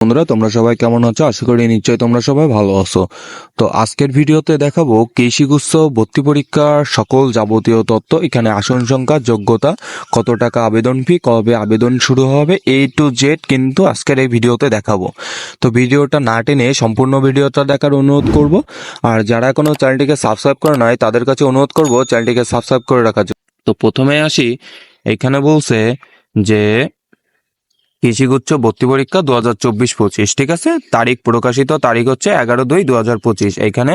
বন্ধুরা, তোমরা সবাই কেমন আছো? আশা করি নিশ্চয়ই তোমরা সবাই ভালো আছো। তো আজকের ভিডিওতে দেখাবো কৃষিগুচ্ছ ভর্তি পরীক্ষার সকল যাবতীয় তথ্য। এখানে আসন সংখ্যা, যোগ্যতা, কত টাকা আবেদন ফি, কবে আবেদন শুরু হবে এ টু জেড কিন্তু আজকের এই ভিডিওতে দেখাবো। তো ভিডিওটা না টেনে সম্পূর্ণ ভিডিওটা দেখার অনুরোধ করব। আর যারা এখনও চ্যানেলটিকে সাবস্ক্রাইব করে নয় তাদের কাছে অনুরোধ করব চ্যানেলটিকে সাবস্ক্রাইব করে রাখার জন্য। তো প্রথমে আসি, এখানে বলছে যে কৃষিগুচ্ছ ভর্তি পরীক্ষা দু হাজার চব্বিশ পঁচিশ, ঠিক আছে? তারিখ প্রকাশিত তারিখ হচ্ছে এগারো দুই দু হাজার পঁচিশ। এখানে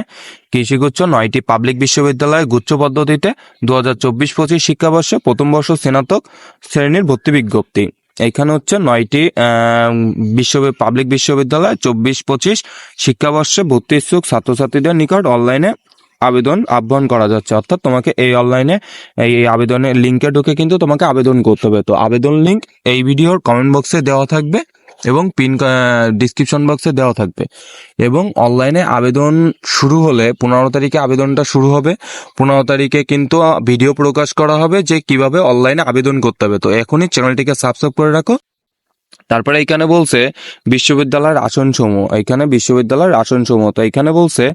কৃষিগুচ্ছ নয়টি পাবলিক বিশ্ববিদ্যালয় গুচ্ছ পদ্ধতিতে দু হাজার চব্বিশ পঁচিশ শিক্ষাবর্ষে প্রথম বর্ষ স্নাতক শ্রেণির ভর্তি বিজ্ঞপ্তি। এখানে হচ্ছে নয়টি বিশ্ব পাবলিক বিশ্ববিদ্যালয় চব্বিশ পঁচিশ শিক্ষাবর্ষে ভর্তি ইচ্ছুক ছাত্রছাত্রীদের নিকট অনলাইনে আবেদন আহ্বান করা যাচ্ছে। অর্থাৎ তোমাকে এই অনলাইনে এই আবেদনের লিঙ্কে ঢুকে কিন্তু তোমাকে আবেদন করতে হবে। তো আবেদন লিঙ্ক এই ভিডিওর কমেন্ট বক্সে দেওয়া থাকবে এবং পিন ডিসক্রিপশন বক্সে দেওয়া থাকবে। এবং অনলাইনে আবেদন শুরু হলে, পনেরো তারিখে আবেদনটা শুরু হবে। পনেরো তারিখে কিন্তু ভিডিও প্রকাশ করা হবে যে কীভাবে অনলাইনে আবেদন করতে হবে। তো এখনই চ্যানেলটিকে সাবস্ক্রাইব করে রাখো। তারপরে এখানে বলছে বিশ্ববিদ্যালয়ের আসন সমূহ এখানে বিশ্ববিদ্যালয়ের আসন সমূহ তো এখানে বলছে,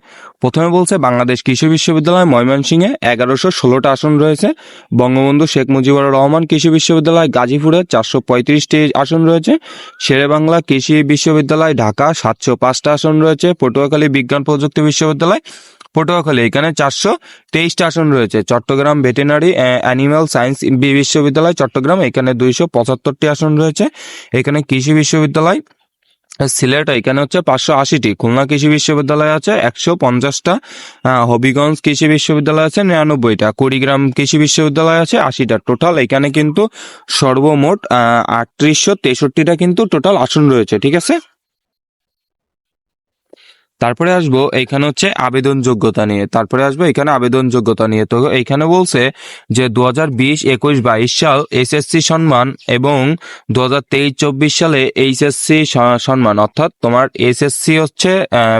প্রথমে বলছে বাংলাদেশ কৃষি বিশ্ববিদ্যালয়, ময়মনসিংহে এগারোশো ষোলোটা আসন রয়েছে। বঙ্গবন্ধু শেখ মুজিবুর রহমান কৃষি বিশ্ববিদ্যালয়, গাজীপুরে চারশো পঁয়ত্রিশটি আসন রয়েছে। শেরে বাংলা কৃষি বিশ্ববিদ্যালয়, ঢাকা সাতশো পাঁচটা আসন রয়েছে। পটুয়াখালী বিজ্ঞান প্রযুক্তি বিশ্ববিদ্যালয় পটুয়াখালী, এখানে চারশো তেইশটা আসন রয়েছে। চট্টগ্রাম ভেটেনারি অ্যানিম্যাল সায়েন্স বিশ্ববিদ্যালয়, চট্টগ্রাম, এখানে দুইশো পঁচাত্তরটি আসন রয়েছে। এখানে কৃষি বিশ্ববিদ্যালয় সিলেট, এখানে হচ্ছে পাঁচশো আশিটি। খুলনা কৃষি বিশ্ববিদ্যালয় আছে, একশো পঞ্চাশটা। হবিগঞ্জ কৃষি বিশ্ববিদ্যালয় আছে, নিরানব্বইটা। কুড়িগ্রাম কৃষি বিশ্ববিদ্যালয় আছে, আশিটা টোটাল। এখানে কিন্তু সর্বমোট আটত্রিশশো তেষট্টিটা কিন্তু টোটাল আসন রয়েছে, ঠিক আছে? তারপরে আসব এইখানে হচ্ছে আবেদন যোগ্যতা নিয়ে। তারপরে আসব এখানে আবেদন যোগ্যতা নিয়ে। তো এইখানে বলছে যে দু হাজার বিশ, একুশ, বাইশ সাল এসএসসি সম্মান এবং দু হাজার তেইশ, চব্বিশ সালে এইচএসসি সম্মান। অর্থাৎ তোমার এসএসসি হচ্ছে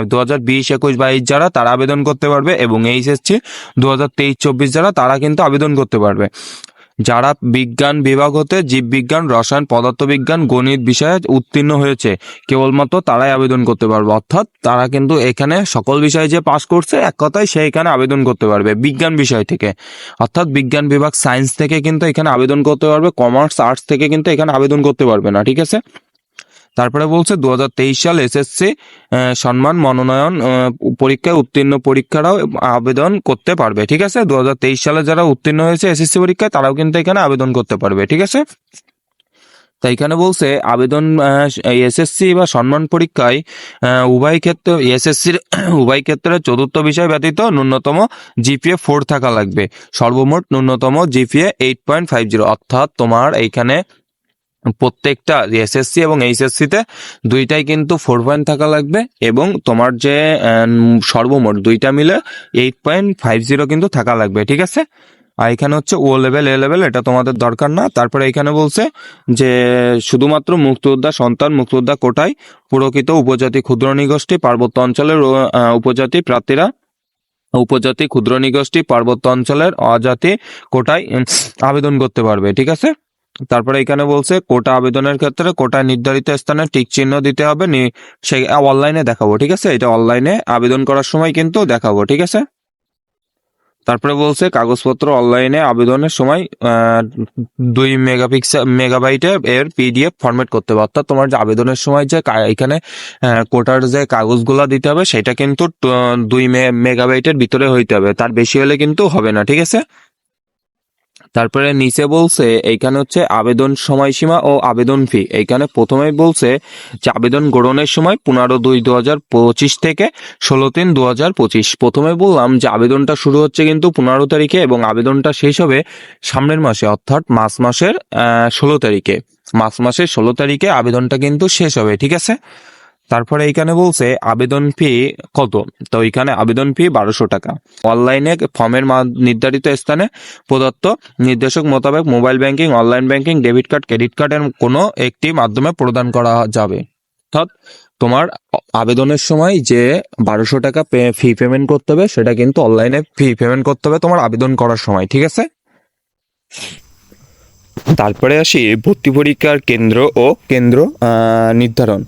দু হাজার বিশ, একুশ, বাইশ যারা তারা আবেদন করতে পারবে এবং এইচএসসি দু হাজার তেইশ, চব্বিশ যারা তারা কিন্তু আবেদন করতে পারবে। যারা বিজ্ঞান বিভাগ হতে জীববিজ্ঞান, রসায়ন, পদার্থবিজ্ঞান, গণিত বিষয়ে উত্তীর্ণ হয়েছে, কেবলমাত্র তারাই আবেদন করতে পারবে। অর্থাৎ তারা কিন্তু এখানে সকল বিষয়ে যে পাশ করছে, এক কথায় সে এখানে আবেদন করতে পারবে, বিজ্ঞান বিষয় থেকে। অর্থাৎ বিজ্ঞান বিভাগ সায়েন্স থেকে কিন্তু এখানে আবেদন করতে পারবে, কমার্স, আর্টস থেকে কিন্তু এখানে আবেদন করতে পারবে না, ঠিক আছে? তারপরে বলছে দু সাল এসএসসি সম্মান, মনোনয়ন পরীক্ষায় উত্তীর্ণ পরীক্ষারাও আবেদন করতে পারবে, ঠিক আছে? দু হাজার তেইশ সালে যারা উত্তীর্ণ হয়েছে এসএসসি পরীক্ষায় তারাও কিন্তু এখানে আবেদন করতে পারবে, ঠিক আছে? তাই এখানে বলছে আবেদন এসএসসি বা সম্মান পরীক্ষায় উভয় ক্ষেত্রে এসএসসির উভয় ক্ষেত্রে চতুর্থ বিষয় ব্যতীত ন্যূনতম জিপিএ ফোর থাকা লাগবে। সর্বমোট ন্যূনতম GPA eight point five zero, অর্থাৎ তোমার এইখানে প্রত্যেকটা এসএসসি এবং এইচএসসি তে দুইটাই কিন্তু ফোর পয়েন্ট থাকা লাগবে এবং তোমার যে সর্বমোট দুইটা মিলে এইট পয়েন্ট ফাইভ জিরো কিন্তু থাকা লাগবে, ঠিক আছে? আর এখানে হচ্ছে ও লেভেল এ লেভেল এটা তোমাদের দরকার না। তারপরে এখানে বলছে যে, শুধুমাত্র মুক্তিযোদ্ধা সন্তান, মুক্তিযোদ্ধা কোটায় পুরকিত উপজাতি ক্ষুদ্র নিগোষ্ঠী, পার্বত্য অঞ্চলের উপজাতি প্রার্থীরা, উপজাতি ক্ষুদ্র নিগোষ্ঠী, পার্বত্য অঞ্চলের অজাতি কোটায় আবেদন করতে পারবে, ঠিক আছে? তারপরে এখানে বলছে, কোটা আবেদনের ক্ষেত্রে কোটা নির্ধারিত স্থানে টিক চিহ্ন দিতে হবে সেই অনলাইনে দেখাবো, ঠিক আছে? এটা অনলাইনে আবেদন করার সময় কিন্তু দেখাবো, ঠিক আছে? তারপরে বলছে, কাগজপত্র অনলাইনে আবেদনের সময় দুই মেগাপিক্সেল মেগাবাইটের এর পিডিএফ ফরম্যাট করতে হবে। অর্থাৎ তোমার যে আবেদনের সময় যে এখানে কোটার যে কাগজগুলো দিতে হবে, সেটা কিন্তু দুই মেগাবাইটের ভিতরে হইতে হবে। তার বেশি হলে কিন্তু হবে না, ঠিক আছে? তারপরে নিচে বলছে, এইখানে হচ্ছে আবেদন সময়সীমা ও আবেদন ফি এইখানে প্রথমেই বলছে যে, আবেদন গ্রহণের সময় পনেরো দুই দু হাজার পঁচিশ থেকে ষোলো তিন দু হাজার পঁচিশ। প্রথমে বললাম যে, আবেদনটা শুরু হচ্ছে কিন্তু পনেরো তারিখে এবং আবেদনটা শেষ হবে সামনের মাসে, অর্থাৎ মার্চ মাসের ষোলো তারিখে। মার্চ মাসের ষোলো তারিখে আবেদনটা কিন্তু শেষ হবে, ঠিক আছে? তারপরে এইখানে বলছে, আবেদন ফি কত? তো এখানে আবেদন ফি বারোশো টাকা। অনলাইনে ফর্মের নির্ধারিত স্থানে প্রদত্ত নির্দেশক মোতাবেক mobile banking, online banking, debit card, credit কার্ডের কোনো একটি মাধ্যমে প্রদান করা যাবে। অর্থাৎ তোমার আবেদনের সময় যে বারোশো টাকা ফি পেমেন্ট করতে হবে, সেটা কিন্তু অনলাইনে ফি পেমেন্ট করতে হবে তোমার আবেদন করার সময়, ঠিক আছে? তারপরে আসি, ভর্তি পরীক্ষার কেন্দ্র ও কেন্দ্র নির্ধারণ।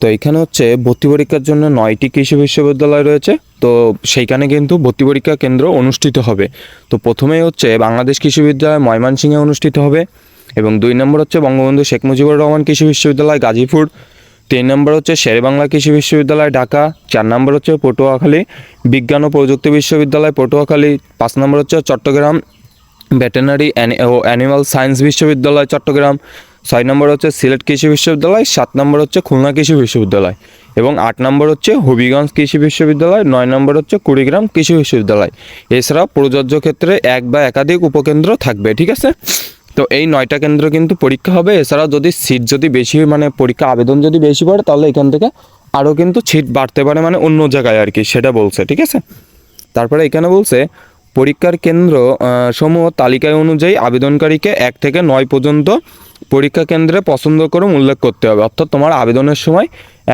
তো এখানে হচ্ছে ভর্তি পরীক্ষার জন্য নয়টি কৃষি বিশ্ববিদ্যালয় রয়েছে। তো সেইখানে কিন্তু ভর্তি পরীক্ষা কেন্দ্র অনুষ্ঠিত হবে। তো প্রথমেই হচ্ছে বাংলাদেশ কৃষি বিদ্যালয় ময়মনসিংহে অনুষ্ঠিত হবে এবং দুই নম্বর হচ্ছে বঙ্গবন্ধু শেখ মুজিবুর রহমান কৃষি বিশ্ববিদ্যালয় গাজীপুর। তিন নম্বর হচ্ছে শেরেবাংলা কৃষি বিশ্ববিদ্যালয় ঢাকা। চার নম্বর হচ্ছে পটুয়াখালী বিজ্ঞান ও প্রযুক্তি বিশ্ববিদ্যালয় পটুয়াখালী। পাঁচ নম্বর হচ্ছে চট্টগ্রাম ভেটেনারি ও অ্যানিমাল সায়েন্স বিশ্ববিদ্যালয় চট্টগ্রাম। ছয় নম্বর হচ্ছে সিলেট কৃষি বিশ্ববিদ্যালয়, সাত নম্বর হচ্ছে খুলনা কৃষি বিশ্ববিদ্যালয় এবং আট নম্বর হচ্ছে হবিগঞ্জ কৃষি বিশ্ববিদ্যালয়, নয় নম্বর হচ্ছে কুড়িগ্রাম কৃষি বিশ্ববিদ্যালয়। এছাড়া প্রযোজ্য ক্ষেত্রে এক বা একাধিক উপকেন্দ্র থাকবে, ঠিক আছে? তো এই নয়টা কেন্দ্র কিন্তু পরীক্ষা হবে। এছাড়া যদি সিট যদি বেশি মানে পরীক্ষা আবেদন যদি বেশি পড়ে, তাহলে এখান থেকে আরও কিন্তু সিট বাড়তে পারে মানে অন্য জায়গায় আর কি, সেটা বলছে, ঠিক আছে? তারপরে এখানে বলছে পরীক্ষার কেন্দ্র সমূহ তালিকায় অনুযায়ী আবেদনকারীকে এক থেকে নয় পর্যন্ত পরীক্ষা কেন্দ্রে পছন্দ করে উল্লেখ করতে হবে। অর্থাৎ তোমার আবেদনের সময়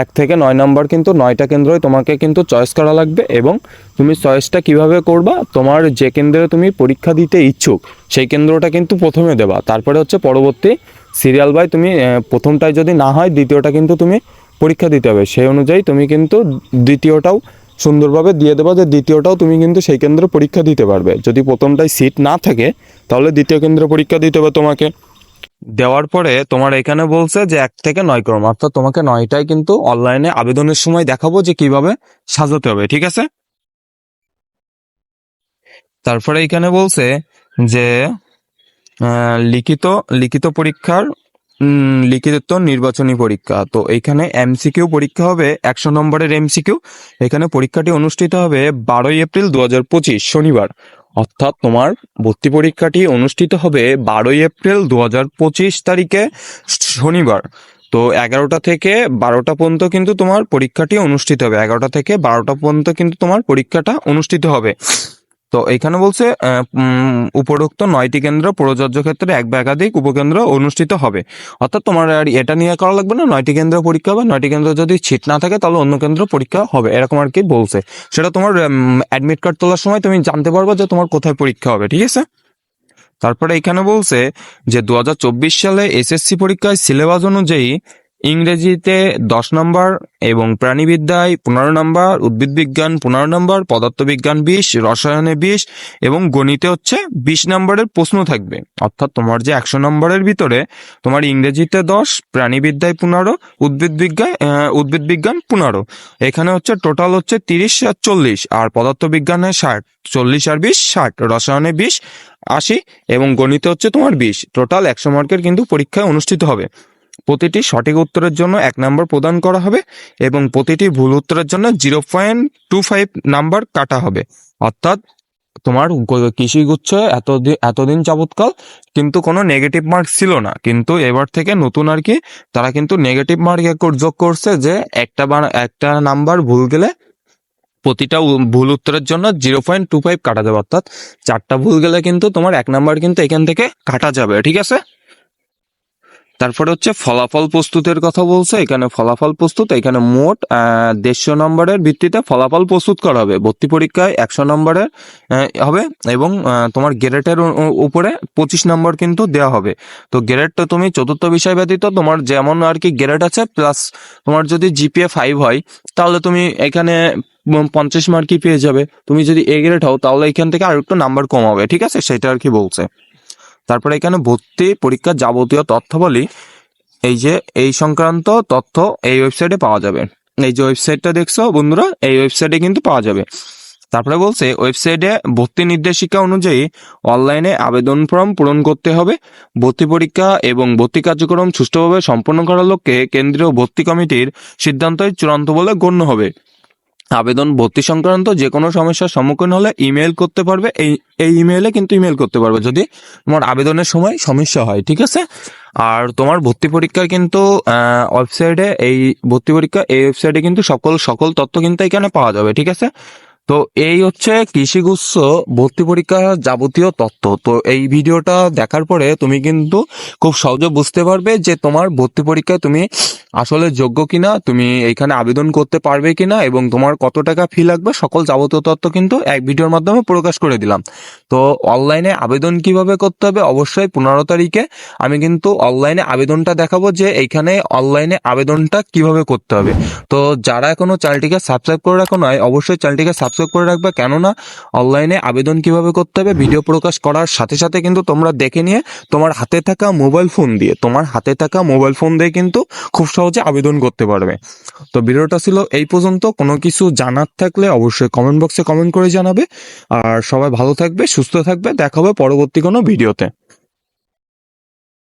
এক থেকে নয় নম্বর কিন্তু নয়টা কেন্দ্রই তোমাকে কিন্তু চয়েস করা লাগবে এবং তুমি চয়েসটা কীভাবে করবা, তোমার যে কেন্দ্রে তুমি পরীক্ষা দিতে ইচ্ছুক, সেই কেন্দ্রটা কিন্তু প্রথমে দেবা। তারপরে হচ্ছে পরবর্তী সিরিয়াল বাই তুমি প্রথমটায় যদি না হয়, দ্বিতীয়টা কিন্তু তুমি পরীক্ষা দিতে হবে। সেই অনুযায়ী তুমি কিন্তু দ্বিতীয়টাও সুন্দরভাবে দিয়ে দেবা যে দ্বিতীয়টাও তুমি কিন্তু সেই কেন্দ্রে পরীক্ষা দিতে পারবে। যদি প্রথমটায় সিট না থাকে, তাহলে দ্বিতীয় কেন্দ্রে পরীক্ষা দিতে হবে তোমাকে। দেওয়ার পরে তোমার এখানে বলছে যে এক থেকে নয় ক্রম, অর্থাৎ তোমাকে নয়টাই কিন্তু অনলাইনে আবেদনের সময় দেখাবো যে কীভাবে সাজাতে হবে, ঠিক আছে? তারপরে এখানে বলছে যে লিখিত লিখিত পরীক্ষার লিখিত নির্বাচনী পরীক্ষা। তো এখানে এমসিকিউ পরীক্ষা হবে, একশো নম্বরের এমসিকিউ এখানে পরীক্ষাটি অনুষ্ঠিত হবে বারোই এপ্রিল দু হাজার পঁচিশ, শনিবার। অর্থাৎ তোমার ভর্তি পরীক্ষাটি অনুষ্ঠিত হবে বারোই এপ্রিল দু হাজার পঁচিশ তারিখে, শনিবার। তো এগারোটা থেকে বারোটা পর্যন্ত কিন্তু তোমার পরীক্ষাটি অনুষ্ঠিত হবে। এগারোটা থেকে বারোটা পর্যন্ত কিন্তু তোমার পরীক্ষাটা অনুষ্ঠিত হবে। তো এখানে বলছে উপরোক্ত নয়টি কেন্দ্র প্রযোজ্য ক্ষেত্রে এক বা একাধিক উপকেন্দ্র অনুষ্ঠিত হবে। অর্থাৎ তোমার আর এটা নিয়ে করা লাগবে না, নয়টি কেন্দ্র পরীক্ষা হবে, নয়টি কেন্দ্র যদি ছিট না থাকে তাহলে অন্য কেন্দ্র পরীক্ষা হবে, এরকম আর কি বলছে। সেটা তোমার অ্যাডমিট কার্ড তোলার সময় তুমি জানতে পারবে যে তোমার কোথায় পরীক্ষা হবে, ঠিক আছে? তারপরে এখানে বলছে যে দু হাজার চব্বিশ সালে এসএসসি পরীক্ষায় সিলেবাস অনুযায়ী ইংরেজিতে দশ নম্বর এবং প্রাণীবিদ্যায় পনেরো নম্বর উদ্ভিদ বিজ্ঞান পনেরো নম্বর, পদার্থবিজ্ঞান বিশ, রসায়নে বিশ এবং গণিতে হচ্ছে বিশ নম্বরের প্রশ্ন থাকবে। অর্থাৎ তোমার যে একশো নম্বরের ভিতরে তোমার ইংরেজিতে দশ, প্রাণীবিদ্যায় পনেরো উদ্ভিদ বিজ্ঞান উদ্ভিদ বিজ্ঞান পনেরো। এখানে হচ্ছে টোটাল হচ্ছে তিরিশ আর চল্লিশ আর পদার্থবিজ্ঞানে ষাট। চল্লিশ আর বিশ, ষাট। রসায়নে বিশ, আশি এবং গণিতে হচ্ছে তোমার বিশ। টোটাল একশো মার্কের কিন্তু পরীক্ষায় অনুষ্ঠিত হবে। প্রতিটি সঠিক উত্তরের জন্য এক নাম্বার প্রদান করা হবে এবং প্রতিটি ভুল উত্তরের জন্য zero point two five number কাটা হবে। অর্থাৎ তোমার কৃষিগুচ্ছ এতদিন এতদিন যাবৎকাল কিন্তু কোনো নেগেটিভ মার্ক ছিল না। কিন্তু এবার থেকে নতুন আর কি, তারা কিন্তু নেগেটিভ মার্ক যোগ করছে যে একটা বা একটা নাম্বার ভুল গেলে প্রতিটা ভুল উত্তরের জন্য জিরো পয়েন্ট টু ফাইভ কাটা যাবে। অর্থাৎ চারটা ভুল গেলে কিন্তু তোমার এক নাম্বার কিন্তু এখান থেকে কাটা যাবে, ঠিক আছে? তারপরে হচ্ছে ফলাফল প্রস্তুতের কথা বলছে, এখানে ফলাফল প্রস্তুত, এখানে মোট দেড়শো নম্বরের ভিত্তিতে ফলাফল প্রস্তুত করা হবে। ভর্তি পরীক্ষায় একশো নম্বরের হবে এবং তোমার গ্রেডের উপরে পঁচিশ নম্বর কিন্তু দেওয়া হবে। তো গ্রেডটা তুমি চতুর্থ বিষয় ব্যতীত তোমার যেমন আর কি গ্রেড আছে, প্লাস তোমার যদি জিপিএ ফাইভ হয়, তাহলে তুমি এখানে পঞ্চাশ মার্কই পেয়ে যাবে। তুমি যদি এ গ্রেড হও, তাহলে এখান থেকে আর একটু নাম্বার কম হবে, ঠিক আছে? সেটা আর কি বলছে। তারপরে এখানে ভর্তি পরীক্ষার যাবতীয় তথ্যাবলী, এই যে এই সংক্রান্ত তথ্য এই ওয়েবসাইটে পাওয়া যাবে। এই যে ওয়েবসাইটটা দেখছ বন্ধুরা, এই ওয়েবসাইটে কিন্তু পাওয়া যাবে। তারপরে বলছে ওয়েবসাইটে ভর্তি নির্দেশিকা অনুযায়ী অনলাইনে আবেদন ফর্ম পূরণ করতে হবে। ভর্তি পরীক্ষা এবং ভর্তি কার্যক্রম সুষ্ঠুভাবে সম্পন্ন করার লক্ষ্যে কেন্দ্রীয় ভর্তি কমিটির সিদ্ধান্তই চূড়ান্ত বলে গণ্য হবে। আবেদন ভর্তি সংক্রান্ত যে কোনো সমস্যার সম্মুখীন হলে ইমেল করতে পারবে। এই এই ইমেলে কিন্তু ইমেল করতে পারবে যদি তোমার আবেদনের সময় সমস্যা হয়, ঠিক আছে? আর তোমার ভর্তি পরীক্ষার কিন্তু ওয়েবসাইটে এই ভর্তি পরীক্ষা, এই ওয়েবসাইটে কিন্তু সকল সকল তথ্য কিন্তু এখানে পাওয়া যাবে, ঠিক আছে? তো এই হচ্ছে কৃষিগুচ্ছ ভর্তি পরীক্ষার যাবতীয় তথ্য। তো এই ভিডিওটা দেখার পরে তুমি কিন্তু খুব সহজে বুঝতে পারবে যে তোমার ভর্তি পরীক্ষায় তুমি আসলে যোগ্য কিনা, তুমি এইখানে আবেদন করতে পারবে কিনা এবং তোমার কত টাকা ফি লাগবে সকল যাবতীয় তথ্য কিন্তু এক ভিডিওর মাধ্যমে প্রকাশ করে দিলাম। তো অনলাইনে আবেদন কীভাবে করতে হবে? অবশ্যই পনেরো তারিখে আমি কিন্তু অনলাইনে আবেদনটা দেখাবো যে এইখানে অনলাইনে আবেদনটা কীভাবে করতে হবে। তো যারা এখনও চ্যানেলটিকে সাবস্ক্রাইব করে রাখো নয় অবশ্যই চ্যানেলটিকে সাবস্ক্রাইব করে রাখবে। কেননা অনলাইনে আবেদন কীভাবে করতে হবে ভিডিও প্রকাশ করার সাথে সাথে কিন্তু তোমরা দেখে নিয়ে তোমার হাতে থাকা মোবাইল ফোন দিয়ে, তোমার হাতে থাকা মোবাইল ফোন দিয়ে কিন্তু খুব সহজে আবেদন করতে পারবে। তো ভিডিওটা ছিল এই পর্যন্ত। কোনো কিছু জানার থাকলে অবশ্যই কমেন্ট বক্সে কমেন্ট করে জানাবে। আর সবাই ভালো থাকবে, সুস্থ থাকবে। দেখা হবে পরবর্তী কোনো ভিডিওতে